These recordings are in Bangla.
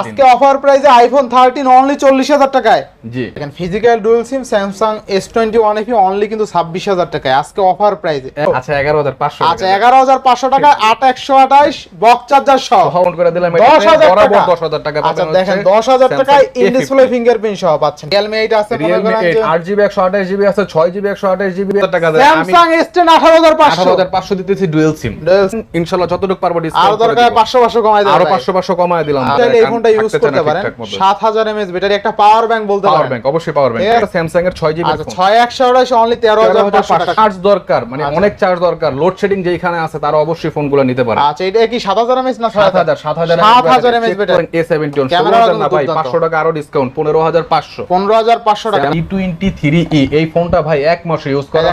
আজকে অফার প্রাইসে আইফোন থার্টিন অনলি চল্লিশ হাজার টাকায়। জি। দেখেন physical dual SIM Samsung S twenty one FE only কিন্তু ছাব্বিশ হাজার টাকায়। আজকে অফার প্রাইসে আচ্ছা এগারো হাজার পাঁচশো আচ্ছা এগারো হাজার পাঁচশো টাকায় আট একশো আঠাইশ বক্স চার্জার সহ। কাউন্ট করে দিলাম দশ হাজার টাকা। দশ হাজার টাকা আচ্ছা দেখেন দশ হাজার টাকায় ইন ডিসপ্লে ফিঙ্গারপ্রিন্ট সহ পাচ্ছেন। রিয়েলমি এইট আছে আট জিবি একশো আঠাশ জিবি আছে ছয় জিবি একশো আঠাশ জিবি টাকা স্যামসাং এস টেন আঠারো হাজার পাঁচশো। হাজার পাঁচশো দিতেছি ডুয়েল সিম ইনশাল্লাহ যতটুকু পারব আরও দরকার পাঁচশো পাঁচশো কমাই আরও পাঁচশো পাঁচশো কমায় দিলাম চাইলে এই ফোনটা ইউজ করতে পারেন। সাত হাজার ব্যাটারি একটা পাওয়ার ব্যাংক বলতে পাওয়ার ব্যাংক অবশ্যই পাওয়ার ব্যাংক এটা স্যামসাং এর ছয় জিবি আচ্ছা অনলি টাকা। চার্জ দরকার মানে। অনেক চার্জ দরকার। যেখানে আছে তারা অবশ্যই ফোনগুলো নিতে পারে। আচ্ছা এটা কি না ব্যাটারি। না ভাই আরও ডিসকাউন্ট এই ফোনটা ভাই এক মাসে ইউজ করা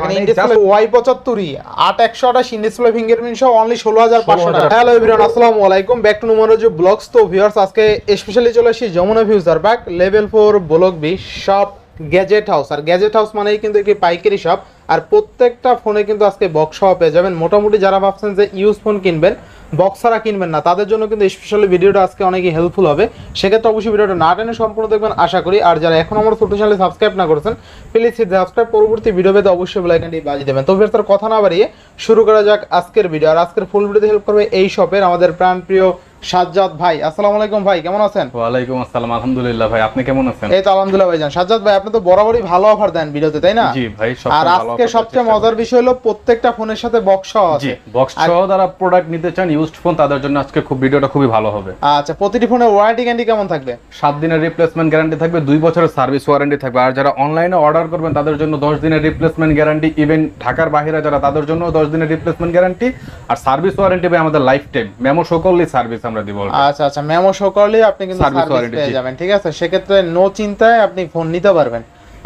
পঁচাত্তরই আট একশো আঠাশ ইনডিসপ্লে ফিঙ্গারপ্রিন্ট সহ অনলি ষোলো হাজার পাঁচশো টাকা। হ্যালো এভরিওয়ান আসসালামু আলাইকুম। ব্যাক টু নুমারোজ ব্লগস তো ভিউয়ার্স আজকে স্পেশালি চলে আসি Jamuna Future back level four block B shop Gadget House আর গ্যাজেট হাউস মানেই কিন্তু একটি পাইকারি শপ আর প্রত্যেকটা ফোনে কিন্তু আজকে বক্স সহ পেয়ে যাবেন। মোটামুটি যারা ভাবছেন যে ইউজ ফোন কিনবেন বক্স ছাড়া কিনবেন না তাদের জন্য কিন্তু স্পেশালি ভিডিওটা আজকে অনেকই হেল্পফুল হবে। সেক্ষেত্রে অবশ্যই ভিডিওটা না টেনে সম্পূর্ণ দেখবেন আশা করি। আর যারা এখন আমার ছোট চ্যানেলে সাবস্ক্রাইব না করেছেন প্লিজ সাবস্ক্রাইব পরবর্তী ভিডিও পেতে অবশ্যই বেল আইকনটি বাজিয়ে দেবেন। তো ভিউয়ার্স, তার কথা না বাড়িয়ে শুরু করা যাক আজকের ভিডিও আর আজকের ফুল ভিডিওতে হেল্প করবে এই শপের আমাদের প্রাণপ্রিয় সাজ্জাদ ভাই আসসালামু আলাইকুম ভাই কেমন আছেন? ওয়ালাইকুম আসসালাম আলহামদুলিল্লাহ ভাই আপনি কেমন আছেন? এই তো আলহামদুলিল্লাহ ভাইজান সাজ্জাদ ভাই আপনি তো বরাবরই ভালো অফার দেন ভিডিওতে তাই না? জি ভাই আর আজকে সবচেয়ে মজার বিষয় হলো প্রত্যেকটা ফোনের সাথে বক্স সহ জি আছে বক্স সহ যারা প্রোডাক্ট নিতে চান ইউজড ফোন তাদের জন্য আজকে খুব ভিডিওটা খুবই ভালো হবে। আচ্ছা প্রতিটি ফোনের ওয়ারেন্টি গ্যারান্টি কেমন থাকবে? সাত দিনের রিপ্লেসমেন্ট গ্যারান্টি থাকবে দুই বছরের সার্ভিস ওয়ারেন্টি থাকবে। আর যারা অনলাইনে অর্ডার করবেন তাদের জন্য দশ দিনের রিপ্লেসমেন্ট গ্যারান্টি ইভেন ঢাকার বাইরে যারা তাদের জন্য দশ দিনের রিপ্লেসমেন্ট গ্যারান্টি আর সার্ভিস ওয়ারেন্টি ভাই আমাদের লাইফ টাইম মেমো সকলই সার্ভিস আমরা দিব আচ্ছা আচ্ছা মেমো শো করলে আপনি কিন্তু সার্ভিস warranty, পেয়ে যাবেন ঠিক আছে? সেক্ষেত্রে নো চিন্তায় আপনি ফোন নিতে পারবেন।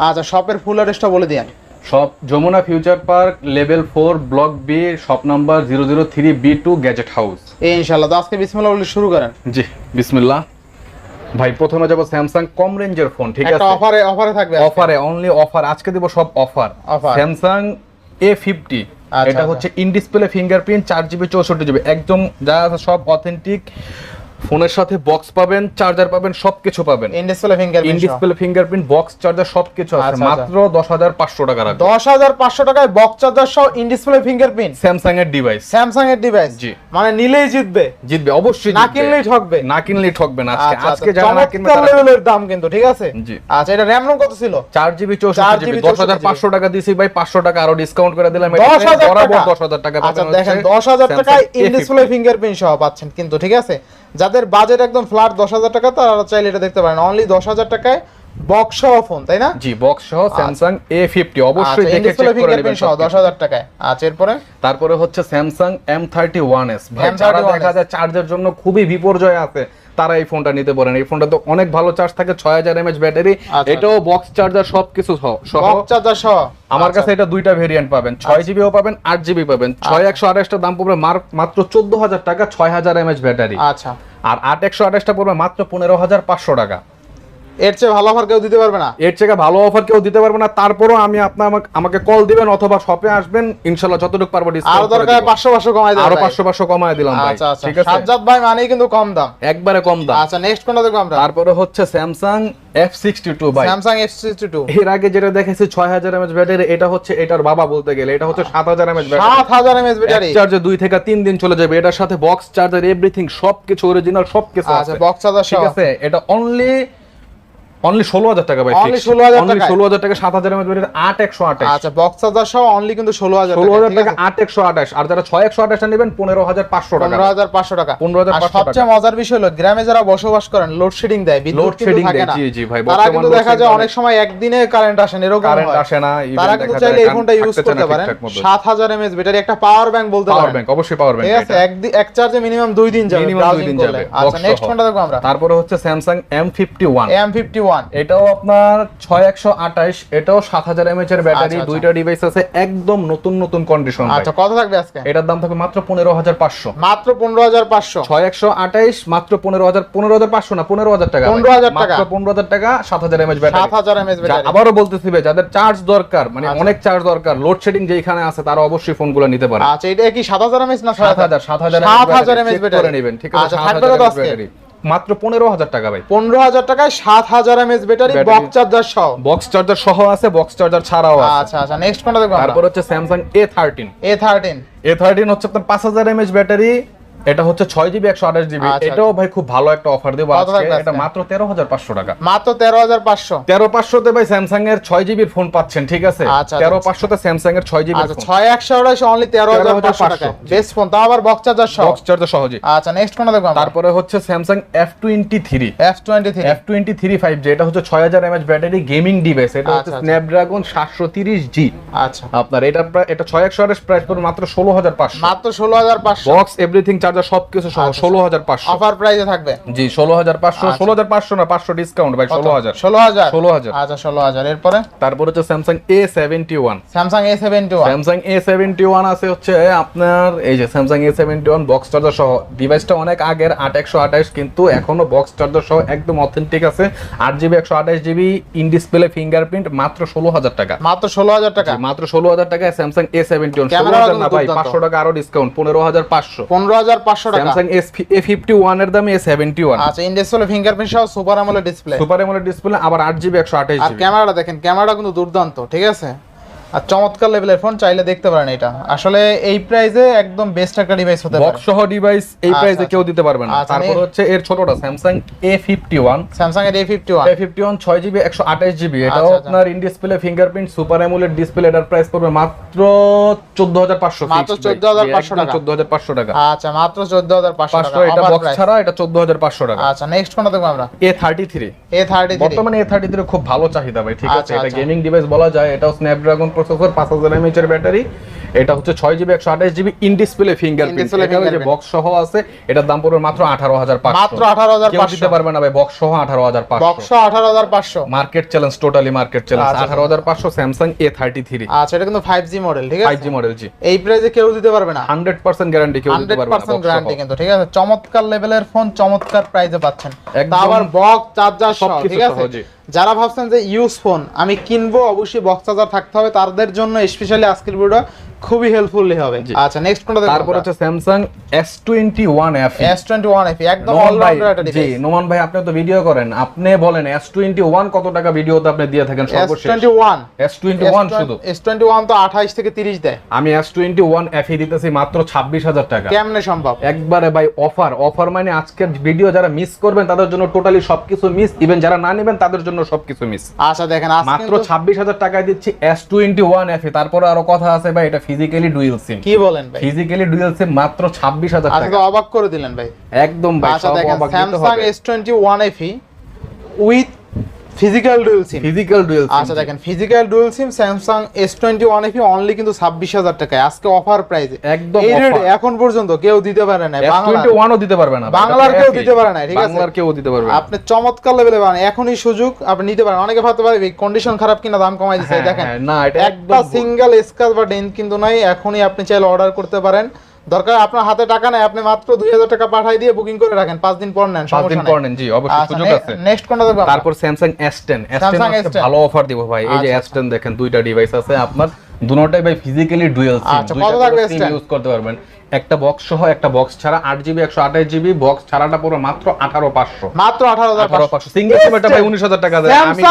আচ্ছা শপের ফুল অ্যাড্রেসটা বলে দিন সব Jamuna Future Park level four block B shop number zero zero three B two Gadget House এই ইনশাআল্লাহ তো আজকে বিসমিল্লাহ বলে শুরু করেন। জি বিসমিল্লাহ। ভাই প্রথমে যাব স্যামসাং কম রেঞ্জের ফোন ঠিক আছে? অফারে অফারে থাকবে। অফারে অনলি অফার আজকে দিব সব অফার। স্যামসাং এ ফিফটি এটা আচ্ছা। হচ্ছে ইন ডিসপ্লে ফিঙ্গারপ্রিন্ট চার জিবি চৌষট্টি জিবি একদম যা সব অথেন্টিক ফোনের সাথে বক্স পাবেন চার্জার পাবেন সবকিছু পাবেন। In display in fingerprint display fingerprint box charger সবকিছু আছে। আচ্ছা, মাত্র দশ হাজার পাঁচশো টাকা রাখবে। দশ হাজার পাঁচশো টাকায় বক্স চার্জার সহ ইন ডিসপ্লে ফিঙ্গারপ্রিন্ট। স্যামসাং এর ডিভাইস স্যামসাং এর ডিভাইস জি। মানে নিলেই জিতবে। জিতবে অবশ্যই না কিনলেই ঠকবে। না কিনলেই ঠকবে না। আজকে আচ্ছা আজকে আচ্ছা যারা না কিনবে চমৎকার লেভেলের দাম কিন্তু ঠিক আছে? জি। আচ্ছা এটা র্যাম রোম কত ছিল? চার জিবি চার চৌষট্টি GB জিবি দশ হাজার পাঁচশো টাকা দিয়েছি ভাই পাঁচশো টাকা আরও ডিসকাউন্ট করে দিলাম। হাজার বরাবর টাকা। আচ্ছা দেখেন হচ্ছে দশ হাজার Samsung টাকায় ইন A50 ডিসপ্লে ফিঙ্গারপ্রিন্ট সহ পাচ্ছেন কিন্তু ঠিক আছে? যাদের বাজেট একদম ফ্ল্যাট দশ হাজার টাকা তারা চাইলে এটা দেখতে পারেন। অনলি দশ হাজার টাকায় বক্স সহ ফোন তাই না? জি বক্স সহ স্যামসাং এ ফিফটি অবশ্যই দেখে চেক করে নেবেন সহ দশ হাজার টাকায়। আচ্ছা এরপরে? তারপরে হচ্ছে Samsung M thirty one S ভাই যারা দেখা যায় চার্জের জন্য খুবই বিপর্যয় আছে। তারা এই ফোনটা নিতে পারেন। এই ফোনটা তো অনেক ভালো চার্জ থাকে ছয় হাজার এমএচ ব্যাটারি আচ্ছা। এটাও বক্স চার্জার সবকিছু সহ চার্জার সহ? আমার আচ্ছা। কাছে এটা দুইটা ভেরিয়েন্ট পাবেন ছয় জিবিও পাবেন আট জিবি পাবেন। ছয় একশো আঠাশটা দাম পড়বে মাত্র চোদ্দ হাজার টাকা ছয় হাজার এমএচ ব্যাটারি আচ্ছা। আর আট একশো আঠাশটা পড়বে মাত্র পনেরো হাজার পাঁচশো টাকা। এর চেয়ে ভালো অফার কেউ দিতে পারবে না? এর থেকে ভালো অফার কেউ দিতে পারবে না তারপরও আমি আপনার আমাকে- কল দিবেন অথবা শপে আসবেন ইনশাল্লাহ যতটুকু পারব আরও দরকার পাঁচশো পাঁচশো কমাই দেবে আরও পাঁচশো পাঁচশো কমায় দিলাম ভাই আচ্ছা আচ্ছা। ঠিক আছে? সাজ্জাদ ভাই মানেই কিন্তু কম দাম। একবারে কম দাম। আচ্ছা নেক্সট কোনটা দেখব আমরা? তারপরে হচ্ছে স্যামসাং এফ সিক্সটি টু ভাই। স্যামসাং এফ সিক্সটি টু এর আগে যেটা দেখেছি ছয় হাজার এমএচ ব্যাটারি এটা হচ্ছে এটার বাবা বলতে গেলে এটা হচ্ছে সাত হাজার এমএচ ব্যাটারি সাত হাজার এমএস ব্যাটারি চার্জে দুই থেকে তিন দিন চলে যাবে এটার সাথে বক্স চার্জার এভরিথিং সবকিছু অরিজিনাল সবকিছু আচ্ছা আছে। বক্স চার্জার ঠিক আছে? এটা অনলি অনলি ষোলো হাজার টাকা ভাই 16,000 টাকায়? ষোলো হাজার টাকা সাত হাজার এমএচ ব্যাটারি আট একশো আঠাশ। আচ্ছা বক্স সহ অনলি কিন্তু ষোলো হাজার ষোলো হাজার টাকা আট একশো আঠাশ। আর যারা ছয় একশো আঠাশটা নেবেন পনেরো হাজার পাঁচশো টাকা। পনেরো হাজার পাঁচশো টাকা। 15,500 আর সবচেয়ে মজার বিষয় হলো গ্রামে যারা বসবাস করেন লোডশেডিং দেয় থাকে দেয়, জি, জি ভাই, তারা কিন্তু দেখা যায় অনেক সময় একদিনে কারেন্ট আসে না এরকম কারেন্ট আসে না তারা কিন্তু চাইলে এই ফোনটা ইউজ করতে পারেন। সাত হাজার এমএস ব্যাটারি একটা পাওয়ার ব্যাংক বলতে পাওয়ার ব্যাংক অবশ্যই পাওয়ার ঠিক আছে এক চার্জে মিনিমাম দুই দিন যাবে মিনিমাম দুই দিন যাবে আচ্ছা নেক্সট সহ। কোনটা দেখব আমরা। তারপরে হচ্ছে Samsung M fifty one M fifty one এটাও আপনার ছয় একশো আঠাশ এটাও সাত হাজার এমএচ এর ব্যাটারি আচ্ছা, আচ্ছা। দুইটা ডিভাইস আছে একদম নতুন নতুন কন্ডিশন আচ্ছা কত থাকবে আজকে? এটার দাম থাকবে মাত্র পনেরো হাজার পাঁচশো। মাত্র পনেরো হাজার পাঁচশো। ছয় একশো আঠাইশ মাত্র পনেরো হাজার পনেরো হাজার পাঁচশো না পনেরো হাজার টাকা 15,000 টাকা। পনেরো হাজার টাকা সাত হাজার এমএচ ব্যাটারি সাত হাজার এমএস ব্যাটারি আবারও বলতেছি যাদের চার্জ দরকার মানে আচ্ছা। অনেক চার্জ দরকার লোডশেডিং যেখানে আছে তারা অবশ্যই ফোনগুলো নিতে পারে। আচ্ছা এটা কি সাত হাজার এমএস না সাত হাজার সাত হাজার সাত হাজার এমএস ব্যাটারি নেবেন ঠিক আছে? আচ্ছা থাকবে হাজার কত আজকে? মাত্র পনেরো হাজার টাকা ভাই। পনেরো হাজার টাকায় সাত হাজার এমএস ব্যাটারি বক্স চার্জার সহ। বক্স চার্জার সহ আছে বক্স চার্জার ছাড়াও আছে। আচ্ছা আচ্ছা নেক্সট কোনটা দেখব তারপর হচ্ছে Samsung A thirteen A thirteen A thirteen হচ্ছে আপনার পাঁচ হাজার এমএস ব্যাটারি এটা হচ্ছে ছয় জিবি একশো আঠাশ জিবি আচ্ছা, এটাও ভাই খুব ভালো একটা অফার দেবো এটা মাত্র তেরো হাজার পাঁচশো টাকা। মাত্র তেরো হাজার পাঁচশো? তেরো পাঁচশোতে ভাই স্যামসাং এর ছয় জিবির ফোন পাচ্ছেন ঠিক আছে? আচ্ছা, তেরো আচ্ছা। পাঁচশোতে স্যামসাং এর ছয় আচ্ছা ছয় একশো আড়াইশো অনলি তেরো হাজার পাঁচশো টাকা বেস্ট ফোন তাও আবার বক্স চার্জার সহ। বক্স চার্জার সহজে আচ্ছা নেক্সট কোনটা দেখব তারপরে হচ্ছে Samsung F twenty three F twenty three F twenty three five G এটা হচ্ছে ছয় হাজার এমএচ ব্যাটারি গেমিং ডিভাইস এটা হচ্ছে আচ্ছা, আচ্ছা। স্ন্যাপড্রাগন সাতশো তিরিশ জি আচ্ছা। আপনার এটা এটা ছয় একশো আঠাশ প্রাইস পড়বে মাত্র ষোলো হাজার পাঁচশো। মাত্র ষোলো হাজার পাঁচশো। বক্স এভরিথিং চার্জার সবকিছু সহ আচ্ছা, ষোলো হাজার পাঁচশো। অফার প্রাইসে থাকবে? জি ষোলো হাজার পাঁচশো আচ্ছা। ষোলো হাজার পাঁচশো না পাঁচশো ডিসকাউন্ট ভাই ষোলো হাজার। ষোলো হাজার? 16,000 আচ্ছা ষোলো হাজার। এরপরে? তারপর হচ্ছে Samsung A seventy one Samsung A seventy one Samsung A seventy one আছে হচ্ছে আপনার এই যে Samsung A seventy one box charger সহ। ডিভাইসটা অনেক আগের আট একশো আঠাশ কিন্তু এখনও বক্স চার্জার সহ একদম অথেন্টিক আছে। আট জিবি একশো আঠাশ জিবি ইন ডিসপ্লে ফিঙ্গারপ্রিন্ট মাত্র ষোলো হাজার টাকা। মাত্র ষোলো হাজার টাকা? মাত্র ষোলো হাজার টাকায় স্যামসাং এ সেভেন্টি ওয়ান ষোলো হাজার না ভাই পাঁচশো টাকা আরও ডিসকাউন্ট পনেরো হাজার পাঁচশো। পনেরো হাজার টাকা। স্যামসাং এ ফিফটি ওয়ানের দাম এ সেভেন্টি ওয়ান আচ্ছা ফিঙ্গারপ্রিন্ট সহ super AMOLED display super display আবার আট জিবি একশো আঠাশ আর ক্যামেরাটা দেখেন ক্যামেরাটা কিন্তু দুর্দান্ত ঠিক আছে? আর চমৎকার লেভেলের ফোন চাইলে দেখতে পারেন এটা। আসলে এই প্রাইসে একদম বেস্ট একটা ডিভাইস হতে পারে। বক্স সহ ডিভাইস এই আচ্ছা, প্রাইসে আচ্ছা। কেউ দিতে পারবে না। আচ্ছা, তারপর হচ্ছে এর ছোটটা ফিফটি ওয়ান স্যামসাং এর A fifty one A fifty one ছয় জিবি একশো আঠাশ জিবি এটাও আচ্ছা, আচ্ছা। আপনার in display fingerprint super AMOLED display এটার প্রাইস পড়বে মাত্র চোদ্দ হাজার পাঁচশো মাত্র 14,500 টাকা। চোদ্দ হাজার পাঁচশো টাকা। আচ্ছা মাত্র চোদ্দ হাজার পাঁচশো টাকা। এটা বক্স ছাড়া এটা চোদ্দ হাজার পাঁচশো টাকা। আচ্ছা নেক্সট কোনটা দেখব আমরা? A thirty three A thirty three বর্তমানে এ থার্টি থ্রি খুব ভালো চাহিদা ভাই ঠিক আছে আচ্ছা, এটা আচ্ছা। গেমিং ডিভাইস বলা যায় এটাও স্ন্যাপড্রাগন প্রসেসর পাঁচ হাজার এমএচ এর ব্যাটারি। এটা হচ্ছে ছয় জিবি একশো আঠাশ জিবি ইন ডিসপ্লে ফিঙ্গারপ্রিন্ট যে বক্স সহ আছে এটার দাম পড়বে মাত্র আঠারো হাজার মাত্র আঠারো হাজার দিতে পারবে না ভাই বক্স সহ আঠারো হাজার বক্স আঠারো হাজার পাঁচশো। Market challenge totally market challenge আঠারো হাজার পাঁচশো স্যামসাং এ থার্টি থ্রি আচ্ছা এটা কিন্তু ফাইভ জি মডেল ঠিক আছে? ফাইভ জি মডেল জি। এই প্রাইসে কেউ দিতে পারবে না। হান্ড্রেড পার্সেন্ট গ্যারান্টি কেউ দিতে হান্ড্রেড পারবে না পার্সেন্ট গ্যারান্টি কিন্তু ঠিক আছে? চমৎকার লেভেলের ফোন চমৎকার প্রাইসে পাচ্ছেন। একদম আবার বক্স চার্জার সবকিছু ঠিক আছে। যারা ভাবছেন যে ইউজ ফোন আমি কিনবো অবশ্যই বক্স চার্জার থাকতে হবে। তাদের জন্য স্পেশালি আজকের ভিডিও খুবই হেল্পফুল হবে। আচ্ছা নেক্সট কোনটা দেখব তারপর হচ্ছে এস টোয়েন্টি ওয়ান এফ একদম অলরাউন্ডার একটা জি নোমান ভাই আপনি তো ভিডিও করেন। আপনি বলেন এস টোয়েন্টি ওয়ান কত টাকা ভিডিওতে আপনি দিয়ে থাকেন সর্বশেষ? Twenty one S twenty one শুধু? এস টোয়েন্টি ওয়ান তো আঠাইশ থেকে তিরিশ দেয়। আমি এস টোয়েন্টি ওয়ান এফি দিতেছি মাত্র ছাব্বিশ হাজার টাকা। কেমনে সম্ভব? একবারে ভাই অফার অফার মানে আজকের ভিডিও যারা মিস করবেন তাদের জন্য টোটালি সবকিছু মিস ইভেন যারা না নেবেন তাদের জন্য সবকিছু মিস আচ্ছা দেখেন মাত্র ছাব্বিশ হাজার টাকায় দিচ্ছি S twenty one F E. তারপরে আরও কথা আছে ভাই এটা ফিজিক্যালি ডুয়েল সিম কি বলেন ভাই? ফিজিক্যালি ডুয়েল সিম মাত্র ছাব্বিশ হাজার আজকে টাকা। অবাক করে দিলেন ভাই। একদম ভাই আচ্ছা দেখেন Samsung S twenty one F with physical dual SIM physical dual আচ্ছা দেখেন physical dual SIM Samsung S twenty one FE only কিন্তু ছাব্বিশ হাজার টাকায়। আজকে অফার প্রাইসে একদম এখন পর্যন্ত কেউ দিতে পারে না টোয়েন্টি ওয়ানও দিতে পারবে না। বাংলার কেউ দিতে পারে না, ঠিক আছে? বাংলার কেউ দিতে পারবে আপনি চমৎকার লেভেলে পান এখনই সুযোগ আপনি নিতে পারেন। অনেকে ভাবতে পারে কন্ডিশন খারাপ কিনা দাম কমাই দিচ্ছে। হ্যাঁ, দেখেন হ্যাঁ, না, এটা একটা একদম সিঙ্গেল স্কাচ বা ডেন্ট কিন্তু নাই। এখনই আপনি চাইলে অর্ডার করতে পারেন। দরকার আপনার হাতে টাকা নাই আপনি মাত্র দুই হাজার টাকা পাঠাই দিয়ে বুকিং করে রাখেন পাঁচ দিন পর নেন পাঁচ দিন পর নেন জি অবশ্যই সুযোগ আছে। নেক্সট কোনটা দেখব? তারপর স্যামসাং S10 S10 Samsung আজকে S10 ভালো অফার দিব ভাই। এই যে আচ্ছা, S10 দেখেন দুইটা ডিভাইস আছে আপনার। দুটোটাই ভাই ফিজিক্যালি ডুয়াল সিম আচ্ছা, থাকবে S10? ইউজ করতে পারবেন। একটা বক্স সহ একটা বক্স ছাড়া আট জিবি একশো আঠাশ জিবি বক্স ছাড়াটা পুরো মাত্র আঠারো পাঁচশো। মাত্র আঠারো হাজার আঠারো পাঁচশো। সিঙ্গেল সিম এটা ভাই উনিশ হাজার টাকা দেয়। আমি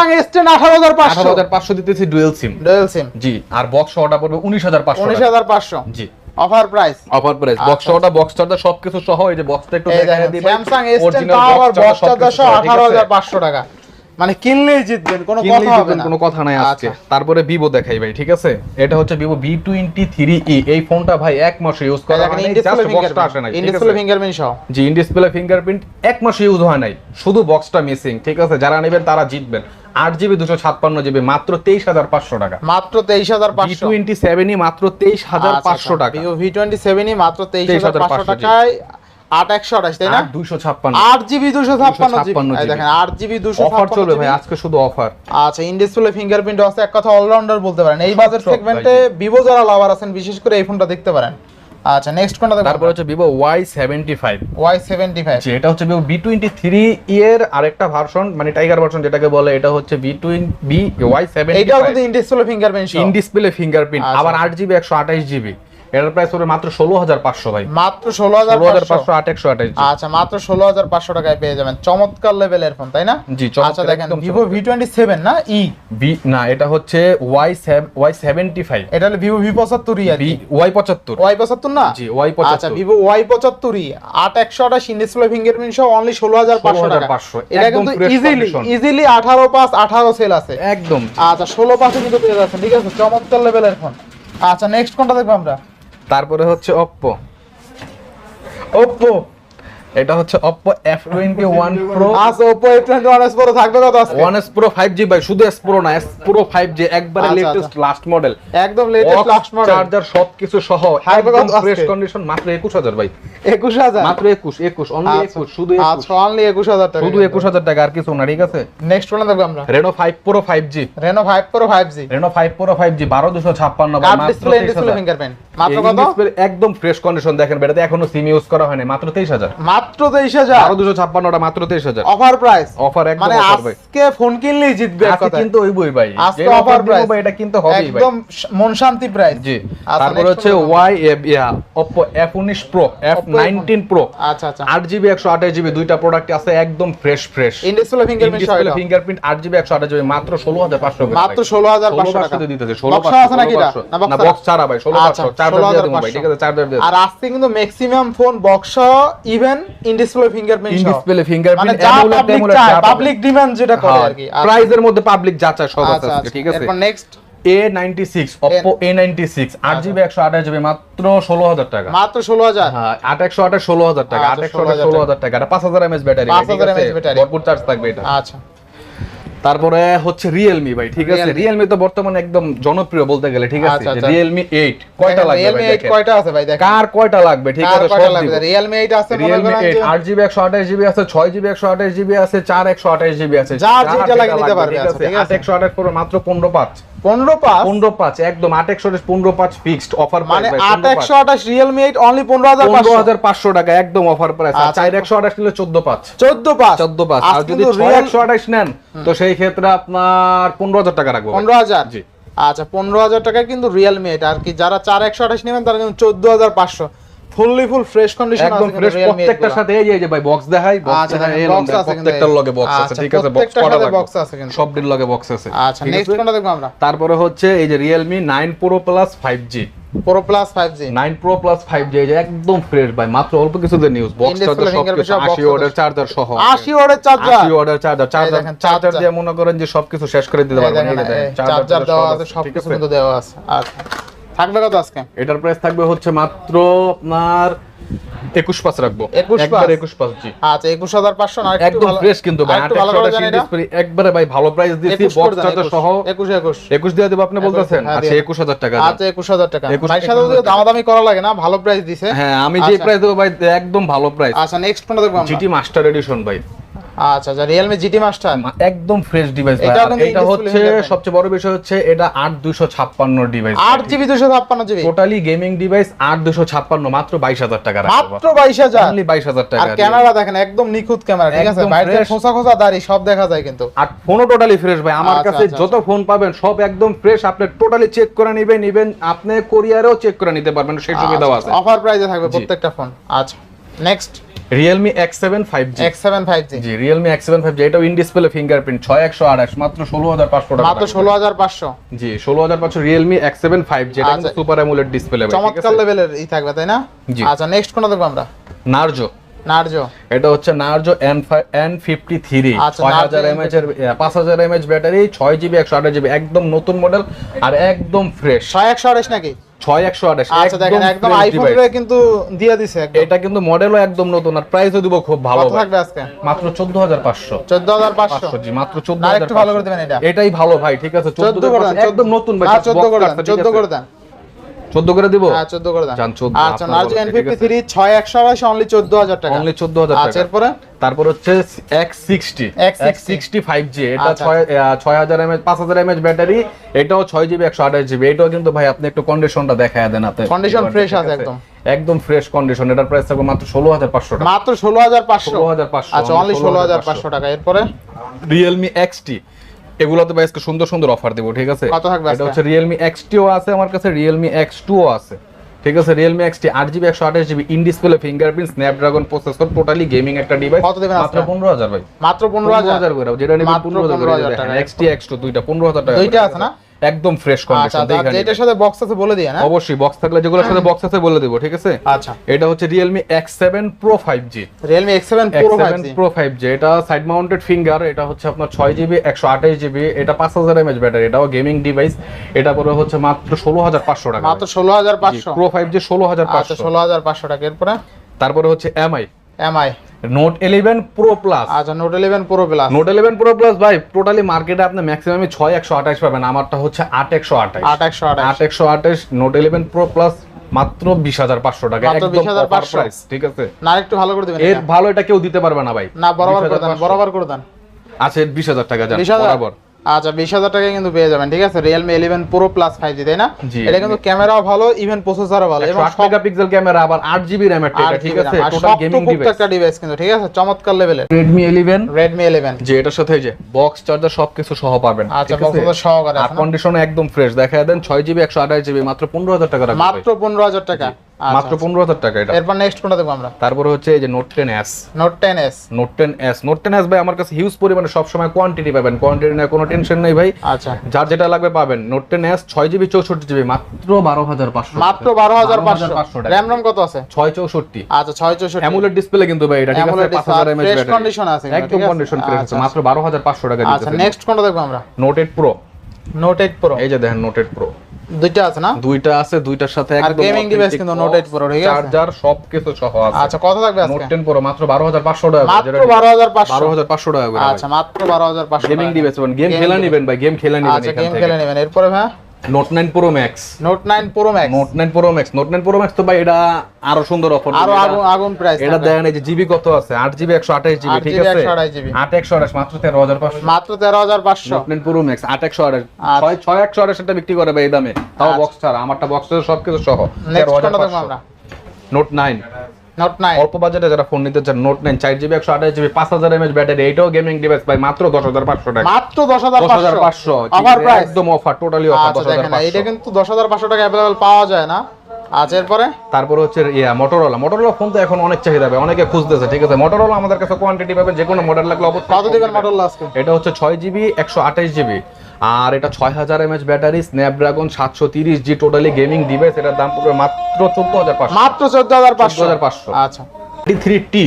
পাঁচশো। আঠারো হাজার পাঁচশো দিতেছি ডুয়েল সিম ডুয়েল সিম জি আর বক্স সহটা পড়বে উনিশ হাজার পাঁচশো উনিশ হাজার পাঁচশো। জি। Offer price offer price box সহটা box charger সবকিছু সহ এই যে বক্সটা একটু এই দেখায় Samsung দিই ভাই। স্যামসাং এস টেন Original তাও আবার বক্স চার্জার সহ সবকিছু সহ, ঠিক আঠারো আছে? হাজার পাঁচশো টাকা। মানে কিনলেই জিতবেন কোনো কথা হবে না। কোনো কথা নাই আজকে। আচ্ছা। তারপরে ভিভো দেখাই ভাই ঠিক আছে? এটা হচ্ছে Vivo V twenty three E এই ফোনটা ভাই এক মাসে ইউজ করা হয় জাস্ট বক্সটা আসে নাই ইনডিসপ্লে ফিঙ্গারপ্রিন্ট সহ। জি ইন ডিসপ্লে ফিঙ্গারপ্রিন্ট এক মাসে ইউজ হয় নাই শুধু বক্সটা মিসিং ঠিক আছে? যারা নেবেন তারা জিতবেন। আট জিবি দুশো ছাপ্পান্ন জিবি মাত্র তেইশ হাজার পাঁচশো টাকা। মাত্র তেইশ হাজার পাঁচশো। টোয়েন্টি সেভেনই মাত্র তেইশ হাজার আচ্ছা, পাঁচশো টাকা। ভি টোয়েন্টি সেভেনই মাত্র তেইশ হাজার পাঁচশো 23,500 টাকায় আট একশো আঠাশ তাই না? দুশো ছাপ্পান্ন। আট জিবি দুশো ছাপ্পান্ন জিবি। 256 এই দেখেন আট জিবি দুশো অফার চলবে ভাই আজকে শুধু অফার আচ্ছা ফিঙ্গারপ্রিন্ট আছে এক কথা অলরাউন্ডার বলতে পারেন। এই বাজার সেগমেন্টে ভিভো যারা লাভার আছেন বিশেষ করে এই ফোনটা দেখতে পারেন। আচ্ছা নেক্সট কোনটা তারপর তারপর হচ্ছে ওয়াই সেভেন্টি ফাইভ এটা হচ্ছে টোয়েন্টি থ্রি এর আরেকটা ভার্সন মানে টাইগার ভার্সন যেটাকে বলে এটা হচ্ছে B twin B Y seven এইটাও কিন্তু in display fingerprint in display fingerprint আচ্ছা। আবার আট জিবি একশো আঠাশ জিবি। এটার প্রাইস পড়বে মাত্র ষোলো হাজার পাঁচশো ভাই। মাত্র ষোলো হাজার পাঁচশো আট একশো আঠাশ। আচ্ছা মাত্র ষোলো হাজার পাঁচশো টাকায় পেয়ে যাবেন। চমৎকার লেভেলের ফোন তাই না? জি, আচ্ছা দেখেন ভিভো ভি টোয়েন্টি সেভেন না ই বি না এটা হচ্ছে ওয়াই ওয়াই সেভেন্টি ফাইভ এটা হলো ভিভো ভি পঁচাত্তরই আর ওয়াই পঁচাত্তর। ওয়াই পঁচাত্তর না? জি, Y 75 আচ্ছা ভিভো ওয়াই পঁচাত্তরই আট একশো আঠাশ ডিসপ্লে ফিঙ্গারপ্রিন্ট সহ অনলি ষোলো হাজার পাঁচশো টাকা। 16,500 এটা কিন্তু ইজিলি ইজিলি আঠারো পাঁচ আঠারো সেল আছে। একদম আচ্ছা ষোলো পাঁচে কিন্তু পেয়ে যাচ্ছেন ঠিক আছে? চমৎকার লেভেলের ফোন আচ্ছা নেক্সট কোনটা দেখব আমরা। তারপরে হচ্ছে অপ্পো অপ্পো এটা হচ্ছে A twenty one S pro থাকবে কত আজকে? One S pro five G ভাই শুধু এস প্রো না এস প্রো ফাইভ জি একবারে লেটেস্ট লাস্ট মডেল একদম লেটেস্ট লাস্ট মডেল চার্জার সবকিছু সহ একদম ফ্রেশ কন্ডিশন মাত্র একুশ হাজার ভাই। একুশ হাজার? মাত্র একুশ একুশ অনলি একুশ শুধু একুশ। আচ্ছা অনলি একুশ হাজার টাকা। শুধু একুশ হাজার টাকা আর কিছু না ঠিক আছে? নেক্সট কোনটা দেখব আমরা। Reno five pro five G Reno five pro five G Reno five pro five G বারো দুশো ছাপ্পান্ন কার্ড ডিসপ্লে ডিসপ্লে ফিঙ্গারপ্রিন্ট মাত্র কত? একদম ফ্রেশ কন্ডিশন দেখেন বেটাতে এখনও সিম ইউজ করা হয়নি মাত্র তেইশ হাজার। মাত্র তেইশ হাজার। বারো দুশো ছাপ্পান্নটা মাত্র তেইশ হাজার। অফার প্রাইস অফার একদম মানে আজকে ফোন কিনলেই জিতবে কিন্তু ওই বই ভাই। আজকে অফার প্রাইস এটা কিন্তু হবেই ভাই। একদম মন শান্তি প্রাইস জি। আচ্ছা, তারপর হচ্ছে? ওয়াই ইয়া Oppo F19 Pro F19 Pro আচ্ছা আচ্ছা। আট জিবি একশো আঠাশ জিবি দুইটা প্রোডাক্ট আছে একদম ফ্রেশ ফ্রেশ ইন ফিঙ্গারপ্রিন্ট সহ ফিঙ্গারপ্রিন্ট আট জিবি একশো আঠাশ জিবি মাত্র ষোলো হাজার পাঁচশো মাত্র ষোলো হাজার পাঁচশো টাকা। দিতেছে আছে নাকি না? বক্স ছাড়া ভাই আচ্ছা, পাঁচশো চার্জার দিয়ে ভাই ঠিক আছে চার্জার দিয়ে আর আজকে কিন্তু maximum phone box even in display fingerprint in display fingerprint public demand যেটা করে আর কি প্রাইজের মধ্যে পাবলিক যা সব আছে আচ্ছা ঠিক আছে? এরপর next A ninety six Oppo A ninety six আট একশো আঠাশ জিবি মাত্র ষোলো হাজার টাকা। মাত্র ষোলো হাজার? হ্যাঁ আট একশো আঠাশ ষোলো হাজার টাকা আচ্ছা, আট একশো আঠাশ 16,000 ষোলো হাজার টাকা এটা পাঁচ হাজার এমএস ব্যাটারি 5,000 mAh ব্যাটারি। ভরপুর চার্জ থাকবে এটা। আচ্ছা। তারপরে হচ্ছে রিয়েলমি ভাই ঠিক আছে? রিয়েলমি তো বর্তমানে একদম জনপ্রিয় বলতে গেলে ঠিক আছে? আচ্ছা, আচ্ছা। রিয়েলমি এইট কয়টা লাগবে রিয়েলমি 8 কয়টা আছে ভাই দেখেন? কার কয়টা লাগবে? ঠিক আছে সব লাগবে? রিয়েলমি এইট আছে রিয়েলমি করেন এইট যে- আট জিবি একশো আঠাশ জিবি আছে ছয় জিবি একশো আঠাশ জিবি আছে চার একশো আঠাশ জিবি আছে। যার যার যেটা লাগে নিতে পারবে, ঠিক আচ্ছা, আছে? ঠিক আট আছে। একশো আঠাশ করে মাত্র পনেরো পাঁচ। পনেরো পাঁচ? পনেরো পাঁচ একদম আট একশো পনেরো পাঁচ ফিক্সড অফার মানে আট একশো আঠাশ রিয়েলমি এইট অনলি পনেরো হাজার পনেরো পাঁচশো হাজার পাঁচশো টাকা একদম অফার প্রাইস আর আচ্ছা। চার একশো আঠাশ নিলে চোদ্দ পাঁচ। চোদ্দ পাঁচ? চোদ্দ পাঁচ। আর যদি কিন্তু ছয় একশো আঠাশ নেন তো সেই ক্ষেত্রে আপনার পনেরো হাজার টাকা রাখব পনেরো হাজার? জি। আচ্ছা পনেরো হাজার টাকায় কিন্তু রিয়েলমি এটা আর কি যারা চার একশো আঠাশ নেবেন তারা কিন্তু চোদ্দ হাজার পাঁচশো। ফুললি ফুল ফ্রেশ কন্ডিশন একদম ফ্রেশ প্রত্যেকটার সাথে এই যে- ভাই বক্স দেখাই বক্স আচ্ছা, দেখাই দেখেন, আছে প্রত্যেকটার লগে বক্স আছে আচ্ছা, ঠিক আছে বক্স কটা সাথে লাগবে আছে কিন্তু। সবটির লগে বক্স আছে। আচ্ছা নেক্সট কোনটা দেখব আমরা? তারপরে হচ্ছে এই যে Realme nine pro plus five G pro plus five G nine pro plus five G একদম ফ্রেশ ভাই মাত্র অল্প কিছুদের নিউজ বক্স চার্জার সব fingerprint কিছু আশি আছে। ওয়াটের চার্জার সহ। আশি ওয়াটের চার্জার আশি ওয়াটের চার্জার চার্জার দেখেন, চার্জার দিয়ে মনে করেন যে সবকিছু শেষ করে দিতে পারবেন এই যে চার্জার দেওয়া আছে আছে, সব ঠিক কিছু আছে? কিন্তু দেওয়া আছে। আচ্ছা। থাকবে কত আজকে? এটার প্রাইস থাকবে হচ্ছে মাত্র আপনার একুশ পাঁচ রাখব। 21 পাঁচ? একুশ পাঁচ জি। আচ্ছা একুশ হাজার পাঁচশো না একদম ভালো ফ্রেশ কিন্তু ভাই আরেকটু ভালো করে জানি এটা একবারে ভাই ভালো প্রাইস দিয়েছি বক্স চার্জার সহ। একুশ একুশ। একুশ দিয়ে দেবো আপনি বলতেছেন? হ্যাঁ, আচ্ছা একুশ হাজার টাকা আচ্ছা একুশ হাজার টাকা। সাথে যদি দামাদামি করা লাগে না ভালো প্রাইস দিছে। হ্যাঁ আমি যে আচ্ছা। প্রাইস দেবো ভাই একদম ভালো প্রাইস আচ্ছা নেক্সট কোনটা দেখব জিটি মাস্টার এডিশন ভাই। আচ্ছা আচ্ছা রিয়েলমি জিটি মাস্টার একদম ফ্রেশ ডিভাইস কিন্তু এটা হচ্ছে সবচেয়ে বড় বিষয় হচ্ছে এটা আট দুশো ছাপ্পান্ন ডিভাইস আট জিবি দুশো ছাপ্পান্ন জিবি টোটালি গেমিং ডিভাইস আট দুশো ছাপ্পান্ন মাত্র বাইশ হাজার টাকা মাত্র বাইশ হাজার? অনলি বাইশ হাজার আর টাকা ক্যামেরা দেখেন একদম নিখুঁত ক্যামেরা ঠিক আছে বাইরে খোসা খোসা দাড়ি সব দেখা যায় কিন্তু। আর ফোনও টোটালি ফ্রেশ ভাই। আমার আচ্ছা, কাছে আচ্ছা, যত ফোন পাবেন সব একদম ফ্রেশ আপনি টোটালি চেক করে নেবেন ইভেন আপনি কোরিয়ারেও চেক করে নিতে পারবেন সেই সুবিধাও আছে। অফার প্রাইসে থাকবে প্রত্যেকটা ফোন আচ্ছা নেক্সট ফাইভ জি এটাও ইন ডিসপ্লে ফিঙ্গারপ্রিন্ট ছয় একশো আঠাশ মাত্র টাকা মাত্র ষোলো হাজার পাঁচশো। জি এটা কিন্তু আচ্ছা। সুপার ডিসপ্লে চমৎকার লেভেলের ই থাকবে তাই না? আচ্ছা নেক্সট কোনটা দেখব আমরা? নার্জো নার্জো এটা হচ্ছে নার্জো এন ফিফটি থ্রি আচ্ছা, ছয় হাজার এমএচ এর পাঁচ হাজার এমএচ ব্যাটারি ছয় জিবি একশো আঠাশ জিবি একদম নতুন মডেল আর একদম ফ্রেশ ছয় একশো আঠাশ নাকি? ছয় একশো আঠাশ আচ্ছা দেখেন একদম আইফোন কিন্তু দিয়ে দিছে এটা কিন্তু মডেলও একদম নতুন আর প্রাইসও দিব খুব ভালো থাকবে আজকে? মাত্র চোদ্দ হাজার পাঁচশো। চোদ্দ হাজার পাঁচশো। পাঁচশো জি মাত্র চোদ্দ হাজার ভালো করে দিবেন এটা। এটাই ভালো ভাই ঠিক আছে চোদ্দ একদম নতুন ভাই চোদ্দ করে দেন চোদ্দ করে দেন। চোদ্দ করে দিব? হ্যাঁ চোদ্দ করে দেন যান, 14 আচ্ছা নার্জো বলো, এন ঠিক ফিফটি আছে। থ্রি ছয় একশো আঠাশ অনলি চোদ্দ হাজার টাকা। অনলি চোদ্দ হাজার আচ্ছা টাকা। এরপরে? তারপর হচ্ছে X sixty X60 X sixty five G এটা আচ্ছা, ছয় আহ, ছয় হাজার এমএচ পাঁচ হাজার এমএচ ব্যাটারি এটাও ছয় জিবি একশো আঠাশ জিবি। এটাও কিন্তু ভাই আপনি একটু কন্ডিশনটা দেখায় দেন আপনি fresh ঠিক আছে একদম। একদম ফ্রেশ কন্ডিশন এটার প্রাইস থাকবে মাত্র ষোলো হাজার পাঁচশো টাকা। মাত্র ষোলো হাজার পাঁচশো। 16,500 আচ্ছা অনলি ষোলো হাজার পাঁচশো। টাকা। এরপরে? রিয়েলমি এক্সটি এগুলোতে ভাই আজকে সুন্দর সুন্দর অফার দেবো ঠিক আছে? কত থাকবে এটা হচ্ছে রিয়েলমি এক্স টিও আছে আমার কাছে রিয়েলমি এক্স টুও আছে। ঠিক আছে রিয়েলমি এক্সটি আট জিবি একশো আঠাশ GB in display fingerprint Snapdragon processor totally gaming একটা ডিভাইস কত দেবেন মাত্র আজকে? পনেরো হাজার ভাই। মাত্র পনেরো হাজার? করে যেটা নেবেন পনেরো হাজার 15,000 করে টাকা। এক্স টু দুইটা পনেরো হাজার টাকা দুইটা আছে না? একদম ফ্রেশ আচ্ছা কন্ডিশন তো আর যেটার সাথে বক্স আছে বলে দিয়ে না অবশ্যই বক্স থাকলে যেগুলোর সাথে বক্স আছে বলে দেবো ঠিক আছে? আচ্ছা। এটা হচ্ছে Realme X seven X pro five seven pro five G এটা সাইড মাউন্টেড ফিঙ্গার এটা হচ্ছে আপনার ছয় জিবি একশো আঠাশ জিবি এটা পাঁচ হাজার এমএচ ব্যাটারি এটাও গেমিং ডিভাইস এটা পরে হচ্ছে মাত্র ষোলো হাজার পাঁচশো টাকা। মাত্র ষোলো হাজার পাঁচশো। প্রো ফাইভ জি ষোলো হাজার আচ্ছা পাঁচশো। ষোলো হাজার পাঁচশো টাকা এরপরে? তারপরে হচ্ছে Mi Mi note eleven pro plus আচ্ছা note eleven pro plus note eleven pro plus ভাই টোটালি মার্কেটে আপনি ম্যাক্সিমাম ছয় একশো আঠাশ পাবেন। আমারটা হচ্ছে আট একশো আঠাশ। আট একশো আঠাশ। আট একশো আঠাশ নোট ইলেভেন প্রো প্লাস মাত্র বিশ হাজার পাঁচশো টাকা। মাত্র একদম 20,500 offer ঠিক আছে? না একটু ভালো করে দেবেন এর ভালো এটা কেউ দিতে পারবে না ভাই। না বরাবর করে দেন বরাবর করে দেন। আছে বিশ হাজার টাকা বরাবর। আচ্ছা বিশ হাজার টাকায় কিন্তু পেয়ে যাবেন ঠিক আছে? Realme eleven pro plus five G তাই না? এটা কিন্তু ক্যামেরাও ভালো ইভেন প্রসেসরও ভালো এবং মেগাপিক্সেল ক্যামেরা আবার আট জিবি র্যামের আর ঠিক আছে? টোটাল গেমিং ডিভাইস একটা ডিভাইস কিন্তু ঠিক আছে? চমৎকার লেভেলের রেডমি ইলেভেন রেডমি ইলেভেন যে এটার সাথে যে বক্স চার্জার সবকিছু সহ পাবেন আচ্ছা? বক্স সহকারে আর কন্ডিশন একদম ফ্রেশ দেখা দেন ছয় জিবি একশো আঠাশ জিবি মাত্র পনেরো হাজার টাকা মাত্র পনেরো হাজার টাকা। মাত্র পনেরো হাজার টাকা এটা। এরপর নেক্সট কোনটা দেখব আমরা? তারপরে হচ্ছে এই যে note ten S note ten S note ten S note ten S ভাই আমার কাছে হিউজ পরিমাণে সবসময় কোয়ান্টিটি পাবেন। কোয়ান্টিটি নিয়ে কোনো টেনশন নেই ভাই। আচ্ছা। যার যেটা লাগবে পাবেন। নোট টেন এস ছয় জিবি চৌষট্টি জিবি মাত্র বারো হাজার পাঁচশো মাত্র বারো হাজার পাঁচশো। টাকা। র্যাম রম কত আছে? ছয় চৌষট্টি। আচ্ছা ছয় চৌষট্টি। অ্যামুলেট ডিসপ্লে কিন্তু ভাই এটা ঠিক আছে AMOLED পাঁচ হাজার display, এমএচ ব্যাটারি condition আছে একদম কন্ডিশন ফ্রেশ আছে আচ্ছা, মাত্র বারো হাজার পাঁচশো টাকা আচ্ছা নেক্সট কোনটা দেখব আমরা? Note eight pro note eight pro এই যে দেখেন নোট এইট প্রো দুইটা আছে না? দুইটা আছে দুইটার সাথে আর গেমিং ডিভাইস কিন্তু নোট 8 প্রো ঠিক আছে? চার্জার সবকিছু সহ আছে। আচ্ছা কত থাকবে নোট আজকে টেন প্রো মাত্র বারো হাজার পাঁচশো টাকা মাত্র বারো হাজার পাঁচশো। বারো হাজার পাঁচশো টাকা করে আচ্ছা মাত্র বারো হাজার পাঁচশো গেমিং ডিভাইস গেম খেলা নেবেন ভাই গেম খেলা নেবেন আচ্ছা গেম খেলা খেলে নেবেন। এরপরে ভাই? Note nine pro max note nine pro max note nine pro max note nine pro max তো ভাই এটা আরও সুন্দর অফার আরও আগুন আগুন প্রাইস এটা দেখেন এই যে জিবি কত আছে? আট জিবি একশো আঠাশ জিবি ঠিক আছে? 128 GB আট একশো আঠাশ মাত্র তেরো হাজার পাঁচশো। মাত্র তেরো হাজার পাঁচশো। নোট নাইন প্রো ম্যাক্স আট একশো আঠাশ। আচ্ছা। ছয় ছয় একশো আঠাশ এটা বিক্রি করে ভাই এই দামে। তাও আচ্ছা। বক্স ছাড়া আমারটা বক্স সবকিছু সহ। নোট নাইন নোট নাই অল্প বাজেটে যারা ফোন নিতে চান নোট নাইন চার জিবি একশো আঠাশ জিবি পাঁচ হাজার এমএচ ব্যাটারি এইটাও গেমিং ডিভাইস ভাই মাত্র দশ হাজার পাঁচশো টাকা। মাত্র দশ হাজার দশ হাজার পাঁচশো। অফার প্রাইস একদম অফার টোটালি অফার দশ হাজার এটা কিন্তু দশ হাজার পাঁচশো টাকা অ্যাভেলেবেল পাওয়া যায় না। আচ্ছা এরপরে? তারপর হচ্ছে ইয়া মোটরোলা মোটরোলা ফোন তো এখন অনেক চাহিদা পাবে অনেকে খুঁজতেছে ঠিক আছে? মোটরোলা আমাদের কাছে কোয়ান্টিটি পাবে যে কোনো মডেল লাগলে অবশ্যই কত দিবেন মডেল আজকে? এটা হচ্ছে ছয় জিবি একশো আঠাশ জিবি আর এটা ছয় হাজার এমএচ ব্যাটারি স্ন্যাপড্রাগন সাতশো তিরিশ জি টোটালি গেমিং ডিভাইস এটার দাম পড়বে মাত্র চোদ্দ হাজার পাঁচশো। মাত্র চোদ্দ হাজার পাঁচশো। 14,500 আচ্ছা। থ্রি টি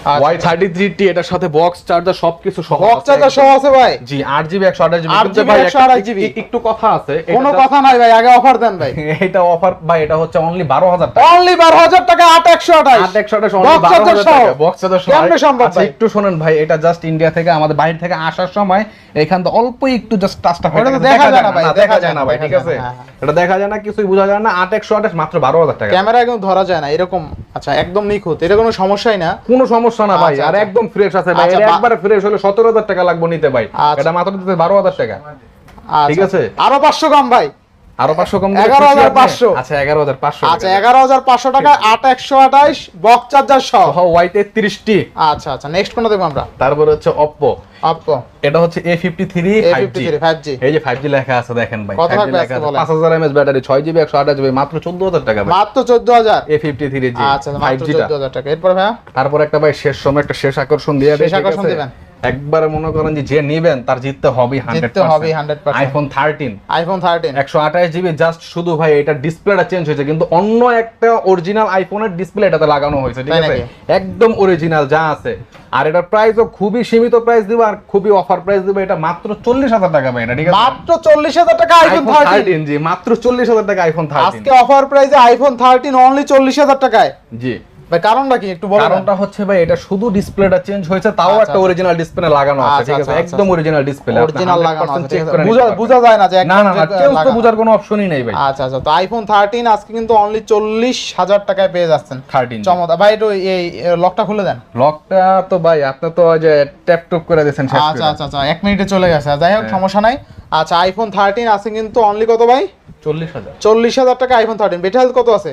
আচ্ছা। ওয়াই থার্টি থ্রি টি এটার সাথে বক্স চার্জার সবকিছু সহ বক্স চার্জার সহ আছে ভাই। জি আট জিবি একশো আঠাশ জিবি 8 কিন্তু GB, ভাই 128 একটা- কথা আছে কোনো কথা নাই ভাই আগে অফার দেন ভাই। এটা অফার ভাই এটা হচ্ছে অনলি বারো হাজার টাকা। অনলি বারো হাজার টাকা আট একশো আঠাশ। আট একশো আঠাশ Box charger সহ। বক্স চার্জার সহ। কেমনে সম্ভব আচ্ছা, ভাই? একটু শোনেন ভাই এটা জাস্ট ইন্ডিয়া থেকে আমাদের বাইরে থেকে আসার সময় এখান তো অল্প একটু জাস্ট টাচটা তো দেখা যায় না ভাই, দেখা যায় না ভাই ঠিক আছে? হ্যাঁ, হ্যাঁ। এটা দেখা যায় না কিছুই বোঝা যায় না আট একশো আঠাশ মাত্র বারো হাজার টাকা। ক্যামেরা কিন্তু ধরা যায় না এরকম আচ্ছা একদম নিখুঁত। এটা কোনো সমস্যাই না? কোনো সমস্যা না ভাই আচ্ছা, আর আচ্ছা। একদম ফ্রেশ আছে ভাই। এটা একবারে ফ্রেশ হলে সতেরো হাজার টাকা লাগবে নিতে ভাই। আচ্ছা। এটা মাত্র দিতে বারো হাজার টাকা। আচ্ছা, ঠিক আছে। আরও পাঁচশো গ্রাম ভাই। আরও পাঁচশো কম দিলে 11,500 খুশি আচ্ছা এগারো হাজার পাঁচশো আচ্ছা এগারো হাজার পাঁচশো টাকা আট একশো আঠাশ বক্স চার্জার সহ। ওয়াই তেত্রিশটি আচ্ছা আচ্ছা নেক্সট কোনটা দেখব আমরা? তারপরে হচ্ছে অপ্পো অপো এটা হচ্ছে A fifty three fifty five G এই যে ফাইভ জি লেখা আছে দেখেন ভাই। কত 5G থাকবে লেখা আজকে আছে। বলেন? পাঁচ হাজার এমএস ব্যাটারি ছয় জিবি একশো আঠাশ জিবি মাত্র চোদ্দ হাজার টাকা মাত্র চোদ্দ হাজার। A fifty three G. আচ্ছা ফাইভ হাজার টাকা। এরপর তারপর একটা ভাই শেষ সময় একটা শেষ আকর্ষণ দিয়ে শেষ আকর্ষণ দিবেন। একবারে মনে করেন যে যে নিবেন তার জিততে হান্ড্রেড জিততে হবেই 100% আইফোন থার্টিন আইফোন থার্টিন একশো আঠাশ জিবি জাস্ট শুধু ভাই এটা ডিসপ্লেটা চেঞ্জ হয়েছে কিন্তু অন্য একটা অরিজিনাল আইফোনের ডিসপ্লে এটাতে লাগানো হয়েছে ঠিক আছে? একদম অরিজিনাল যা আছে। আর এটার প্রাইসও খুবই সীমিত প্রাইস দিব আর খুবই অফার প্রাইস দিব এটা মাত্র চল্লিশ হাজার টাকা ভাই এটা ঠিক আছে? মাত্র চল্লিশ হাজার টাকা iPhone iPhone thirteen thirteen G মাত্র চল্লিশ হাজার টাকা আইফোন থার্টিন আজকে অফার প্রাইসে আইফোন থার্টিন অনলি চল্লিশ হাজার টাকায়। জি। ভাই কারণটা কি? একটু বলো কারণটা হচ্ছে ভাই এটা শুধু ডিসপ্লেটা চেঞ্জ হয়েছে তাও আচ্ছা, একটা আচ্ছা। অরিজিনাল ডিসপ্লে লাগানো আছে আচ্ছা, ঠিক আছে? আচ্ছা, একদম অরিজিনাল ডিসপ্লে অরিজিনাল লাগানো আছে। বুঝা বুঝা যায় না যে না না চেঞ্জ তো। বোঝার কোনো অপশনই নেই ভাই। আচ্ছা আচ্ছা। তো আইফোন থার্টিন আজকে কিন্তু অনলি চল্লিশ হাজার টাকায় পেয়ে যাচ্ছেন। 13 চমৎকার। ভাই একটু এই লকটা খুলে দেন। লকটা তো ভাই আপনি তো যে ট্যাপ টুপ করে দিয়েছেন আচ্ছা আচ্ছা আচ্ছা। এক মিনিটে চলে গেছে। যাই হোক হ্যাঁ। সমস্যা নাই। আচ্ছা আইফোন থার্টিন আছে কিন্তু অনলি কত ভাই? চল্লিশ হাজার। চল্লিশ হাজার টাকা আইফোন থার্টিন বেটার হেলথ কত আছে?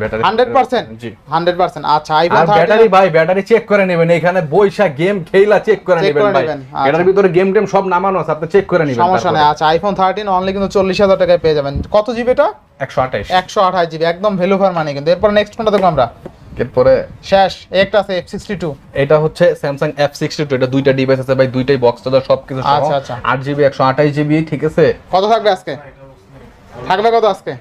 ব্যাটারি জি। আচ্ছা আইফোন ব্যাটারি ভাই ব্যাটারি চেক করে নেবেন। এখানে বৈশা গেম খেলা চেক করে নেবেন ভাই। আচ্ছা। এটার ভিতরে গেম টেম সব নামানো আছে আপনি চেক করে নেবেন সমস্যা নেই। আচ্ছা আইফোন থার্টিন অনলি কিন্তু চল্লিশ হাজার টাকায় পেয়ে যাবেন। কত জিবি এটা? একদম ভ্যালু ফর মানি কিন্তু। এরপর নেক্সট কোনটা দেখব আমরা? এরপরে শেষ একটা আছে এফ সিক্সটি টু এটা হচ্ছে এটা দুইটা ডিভাইস আছে ভাই দুইটাই বক্স চার্জার সব কিছু আচ্ছা, আচ্ছা। জিবি একশো আঠাইশ জিবি ঠিক আছে? কত থাকবে আজকে? থাকবে কত আজকে?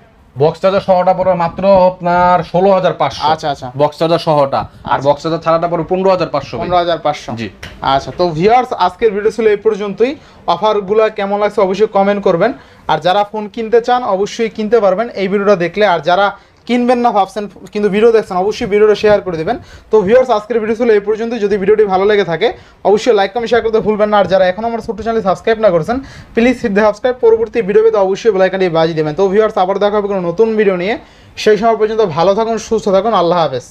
বক্স চার্জার সহটা পড়বে মাত্র আপনার ষোলো হাজার পাঁচশো। আচ্ছা আচ্ছা। বক্স চার্জার সহটা। আর বক্স চার্জার ছাড়াটা পড়বে পনেরো হাজার পাঁচশো পনেরো হাজার পাঁচশো। জি। আচ্ছা তো ভিউয়ার্স আজকের ভিডিও ছিল এই পর্যন্তই। অফারগুলো কেমন লাগছে অবশ্যই কমেন্ট করবেন। আর যারা ফোন কিনতে চান অবশ্যই কিনতে পারবেন। এই ভিডিওটা দেখলে আর যারা কিনবেন না, ভাবছেন, কিন্তু ভিডিও দেখছেন, অবশ্যই ভিডিওটা শেয়ার করে দেবেন। তো ভিউয়ার্স আজকের ভিডিও ছিল এই পর্যন্ত যদি ভিডিওটি ভালো লেগে থাকে, অবশ্যই লাইক কমেন্ট শেয়ার করতে ভুলবেন না। আর যারা এখন আমার ছোট্ট চ্যানেল সাবস্ক্রাইব না করেছেন প্লিজ হিট সাবস্ক্রাইব পরবর্তী ভিডিও পেতে অবশ্যই বেলাইকানটি বাজিয়ে দেবেন। তো ভিউয়ার্স আবার দেখা হবে কোনো নতুন ভিডিও নিয়ে। সেই সময় পর্যন্ত ভালো থাকুন, সুস্থ থাকুন। আল্লাহ হাফেজ।